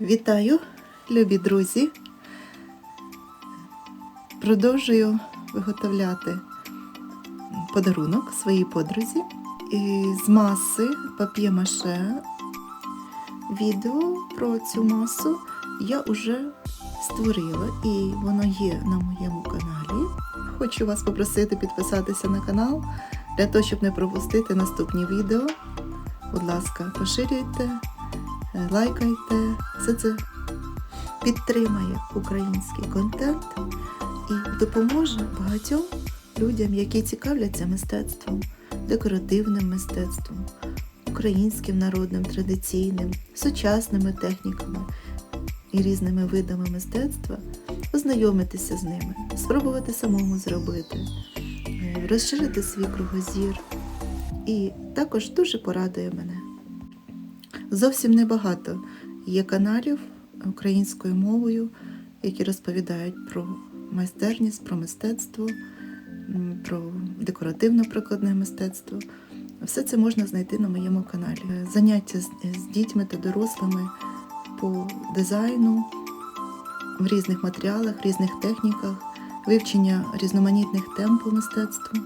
Вітаю, любі друзі! Продовжую виготовляти подарунок своїй подрузі з маси пап'є-маше. Відео про цю масу я вже створила і воно є на моєму каналі. Хочу вас попросити підписатися на канал для того, щоб не пропустити наступні відео. Будь ласка, поширюйте, лайкайте. Все це підтримає український контент і допоможе багатьом людям, які цікавляться мистецтвом, декоративним мистецтвом, українським народним, традиційним, сучасними техніками і різними видами мистецтва, ознайомитися з ними, спробувати самому зробити, е, розширити свій кругозір. І також дуже порадує мене. Зовсім небагато є каналів українською мовою, які розповідають про майстерність, про мистецтво, про декоративно-прикладне мистецтво. Все це можна знайти на моєму каналі. Заняття з, дітьми та дорослими по дизайну в різних матеріалах, різних техніках, вивчення різноманітних тем по мистецтву.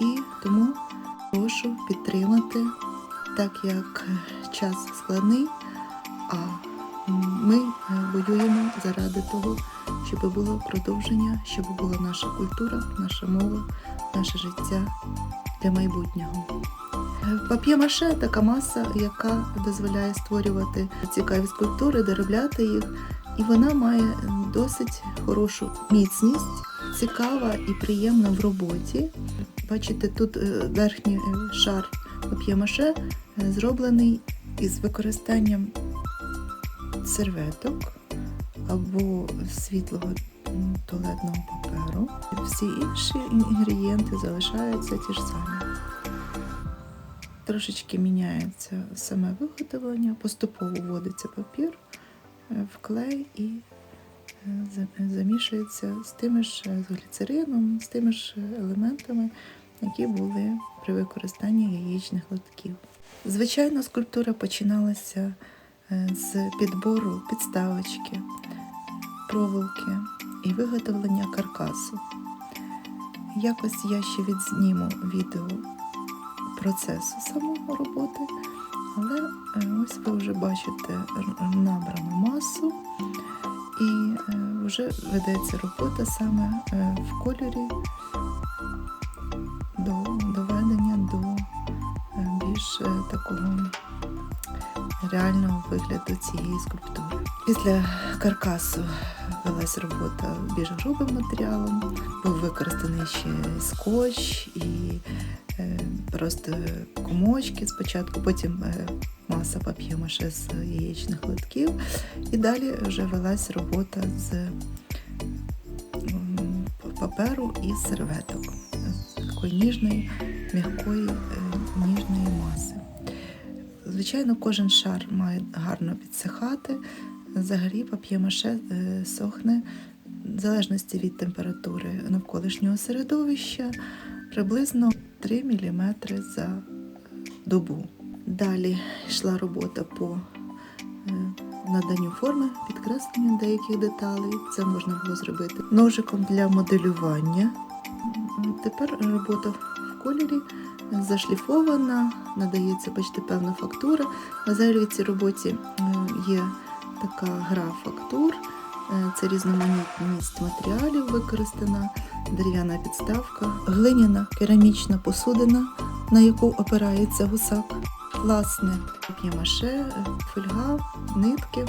І тому прошу підтримати, так як час складний, а ми е, воюємо заради того, щоб було продовження, щоб була наша культура, наша мова, наше життя для майбутнього. Е, Пап'є-маше така маса, яка дозволяє створювати цікаві скульптури, доробляти їх, і вона має досить хорошу міцність, цікава і приємна в роботі. Бачите, тут е, верхній шар пап'є-маше зроблений із використанням серветок або світлого туалетного паперу. Всі інші інгредієнти залишаються ті ж самі. Трошечки міняється саме виготовлення, поступово вводиться папір е, в клей і е, замішується з тими ж е, з гліцерином, з тими ж елементами, які були при використанні яєчних лотків. Звичайно, скульптура починалася е, з підбору підставочки, проволоки і виготовлення каркасу. Якось я ще відзніму відео процесу самого роботи, але е, ось ви вже бачите набрану масу і е, вже ведеться робота саме в кольорі такого реального вигляду цієї скульптури. Після каркасу велась робота більш грубим матеріалом, був використаний ще скотч і е, просто комочки спочатку, потім е, маса пап'є-маше з яєчних литків, і далі вже велась робота з паперу і серветок. Такої ніжної, м'якої, е, ніжної маси. Звичайно, кожен шар має гарно підсихати. Взагалі пап'є-маше е, сохне в залежності від температури навколишнього середовища приблизно 3 мм за добу. Далі йшла робота по е, наданню форми, підкресленню деяких деталей. Це можна було зробити ножиком для моделювання. Тепер робота кольорі зашліфована, надається, бачите, певна фактура. Взагалі в цій роботі е, є така гра фактур. Е, Це різноманітність матеріалів використана, дерев'яна підставка, глиняна керамічна посудина, на яку опирається гусак, власне, п'ємаше, фольга, нитки.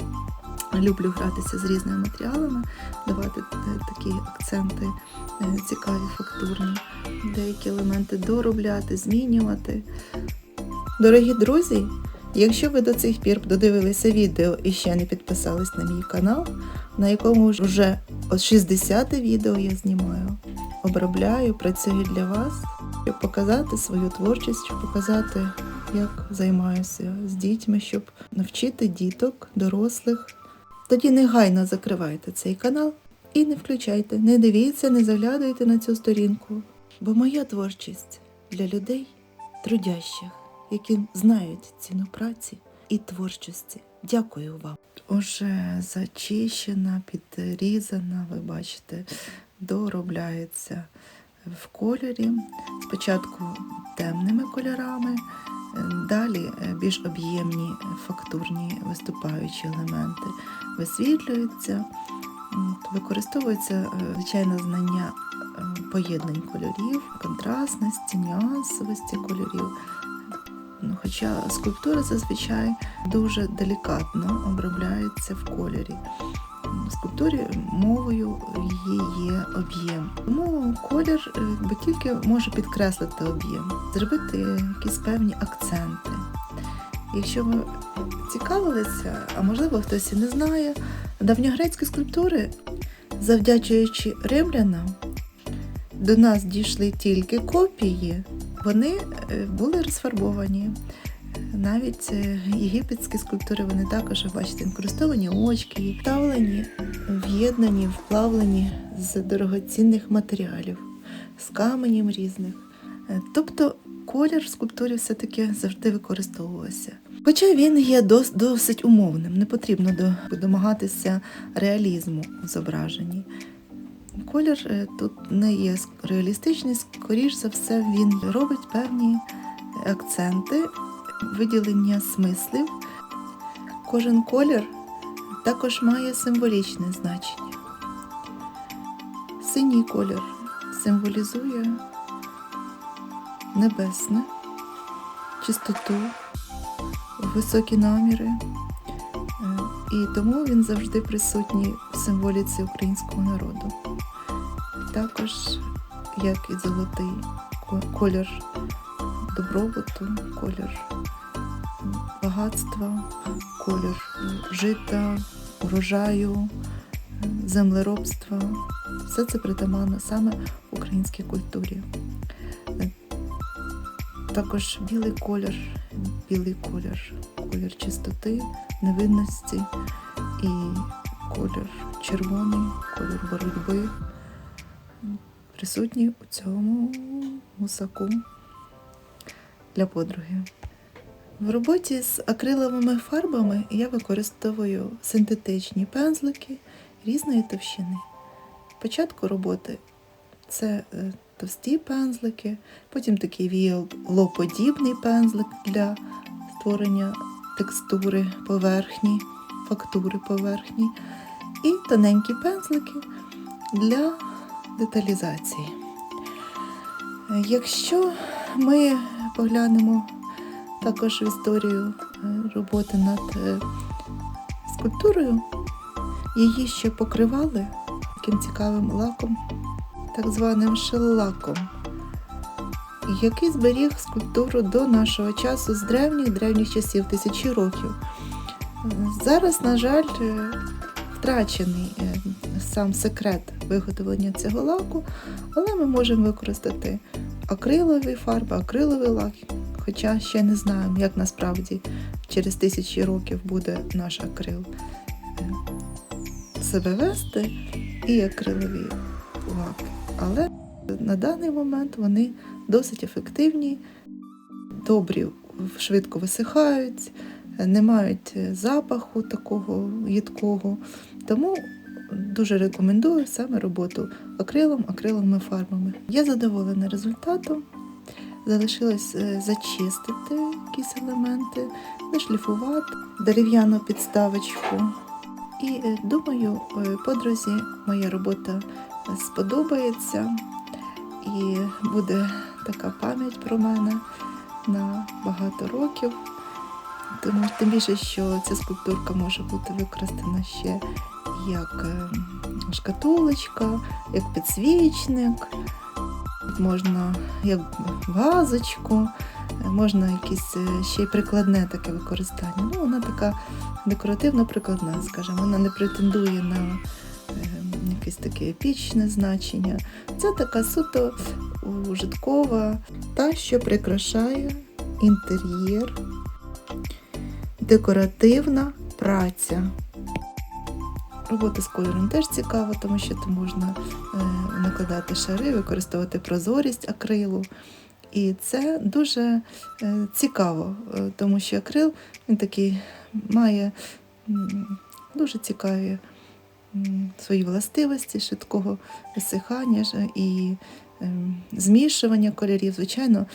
Люблю гратися з різними матеріалами, давати е, такі акценти е, цікаві, фактурні, деякі елементи доробляти, змінювати. Дорогі друзі, якщо ви до цих пір додивилися відео і ще не підписались на мій канал, на якому вже от 60 відео я знімаю, обробляю, працюю для вас, щоб показати свою творчість, щоб показати, як займаюся з дітьми, щоб навчити діток, дорослих. Тоді негайно закривайте цей канал і не включайте, не дивіться, не заглядуйте на цю сторінку. Бо моя творчість для людей трудящих, які знають ціну праці і творчості. Дякую вам. уже зачищена, підрізана, ви бачите, доробляється в кольорі. Спочатку темними кольорами, далі е, більш об'ємні фактурні виступаючі елементи висвітлюються. Використовується е, звичайно знання е, поєднань кольорів, контрастності, нюансовості кольорів. Ну, Хоча скульптура зазвичай дуже делікатно обробляється в кольорі. Скульптурі мовою її є об'єм. Тому колір е, бо тільки може підкреслити об'єм, зробити якісь певні акценти. Якщо ви цікавилися, а можливо хтось і не знає, давньогрецькі скульптури, завдячуючи римлянам, до нас дійшли тільки копії, вони е, були розфарбовані. Навіть е, єгипетські скульптури вони також, бачите, інкрустовані очки, вставлені, в'єднані, вплавлені з дорогоцінних матеріалів, з каменів різних. Е, Тобто колір в скульптурі все-таки завжди використовувався. Хоча він є дос- досить умовним, не потрібно домагатися реалізму в зображенні. Колір е, тут не є реалістичний, скоріш за все, він робить певні акценти, виділення смислів. Кожен колір також має символічне значення. Синій колір символізує небесне, чистоту, високі наміри. Е, І тому він завжди присутній в символіці українського народу. Також, як і золотий колір добробуту, колір багатства, колір жита, урожаю, землеробства. Все це притаманно саме українській культурі. Також білий колір, білий колір, колір чистоти, невинності і колір червоний, колір боротьби присутній у цьому гусаку для подруги. В роботі з акриловими фарбами я використовую синтетичні пензлики різної товщини. Початку роботи це е, товсті пензлики, потім такий віолоподібний пензлик для створення текстури поверхні, фактури поверхні, і тоненькі пензлики для деталізації. Е, Якщо ми поглянемо також в історію е, роботи над е, скульптурою, її ще покривали таким цікавим лаком, так званим шеллаком, який зберіг скульптуру до нашого часу з древніх древніх часів, тисячі років. Зараз, на жаль, е, втрачений сам секрет виготовлення цього лаку, але ми можемо використати акрилові фарби, акриловий лак, хоча ще не знаємо, як насправді через тисячі років буде наш акрил е, себе вести і акрилові лаки. Але на даний момент вони досить ефективні, добрі, швидко висихають, не мають е, запаху такого їдкого. Тому дуже рекомендую саме роботу акрилом, акриловими фарбами. Я задоволена результатом. Залишилось е, зачистити якісь елементи, зашліфувати дерев'яну підставочку. І е, думаю, е, подрузі моя робота сподобається і буде така пам'ять про мене на багато років. Тому тим більше, що ця скульптурка може бути використана ще як шкатулочка, як підсвічник, можна як вазочку, можна якесь е, ще й прикладне таке використання. Ну, вона така декоративно-прикладна, скажімо, вона не претендує на е, якесь таке епічне значення. Це така суто ужиткова, та, що прикрашає інтер'єр, декоративна праця. Робота з кольором теж цікава, тому що тут можна е, накладати шари, використовувати прозорість акрилу. І це дуже е, цікаво, е, тому що акрил він такий має Дуже цікаві свої властивості швидкого висихання і змішування кольорів. Звичайно,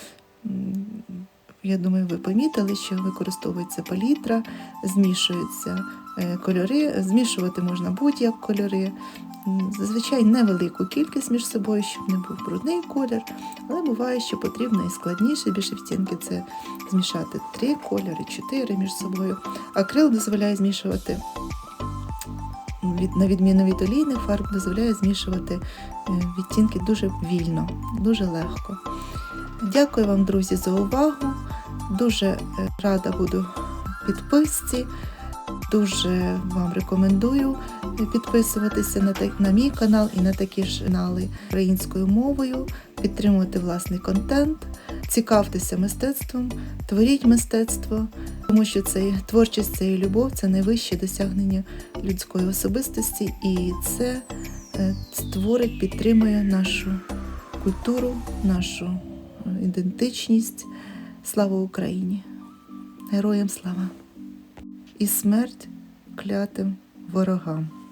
я думаю, ви помітили, що використовується палітра, змішуються е, кольори, змішувати можна будь-як кольори. Зазвичай невелику кількість між собою, щоб не був брудний колір, але буває, що потрібно і складніше, більш відтінки це змішати три кольори, чотири між собою. Акрил дозволяє змішувати на відміну від олійних фарб, дозволяє змішувати е, відтінки дуже вільно, дуже легко. Дякую вам, друзі, за увагу. Дуже е, рада буду підписці. Дуже вам рекомендую підписуватися на, на мій канал і на такі ж канали українською мовою, підтримувати власний контент, цікавтеся мистецтвом, творіть мистецтво, тому що це творчість це і любов, це найвище досягнення людської особистості, і це е, створить, підтримує нашу культуру, нашу е, ідентичність. Слава Україні! Героям слава! І смерть клятим ворогам.